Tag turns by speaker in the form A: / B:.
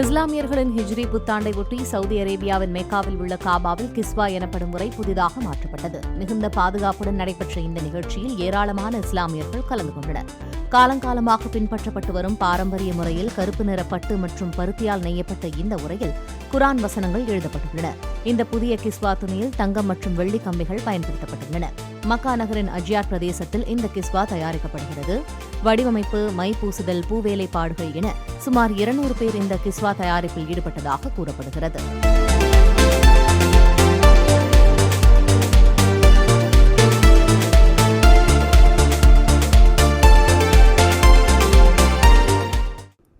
A: இஸ்லாமியர்களின் ஹிஜ்ரி புத்தாண்டை ஒட்டி சவுதி அரேபியாவின் மெக்காவில் உள்ள காபாவில் கிஸ்வா எனப்படும் முறை புதிதாக மாற்றப்பட்டது. மிகுந்த பாதுகாப்புடன் நடைபெற்ற இந்த நிகழ்ச்சியில் ஏராளமான இஸ்லாமியர்கள் கலந்து கொண்டனர். காலங்காலமாக பின்பற்றப்பட்டு வரும் பாரம்பரிய முறையில் கருப்பு நிற பட்டு மற்றும் பருத்தியால் நெய்யப்பட்ட இந்த உரையில் குரான் வசனங்கள் எழுதப்பட்டுள்ளன. இந்த புதிய கிஸ்வா துணியில் தங்கம் மற்றும் வெள்ளி கம்பிகள் பயன்படுத்தப்பட்டுள்ளன. மக்கா நகரின் அஜியார் பிரதேசத்தில் இந்த கிஸ்வா தயாரிக்கப்படுகிறது. வடிவமைப்பு மை பூசுதல் பூவேலைப்பாடுகள் என சுமார் இருநூறு பேர் இந்த கிஸ்வா தயாரிப்பில் ஈடுபட்டதாக கூறப்படுகிறது.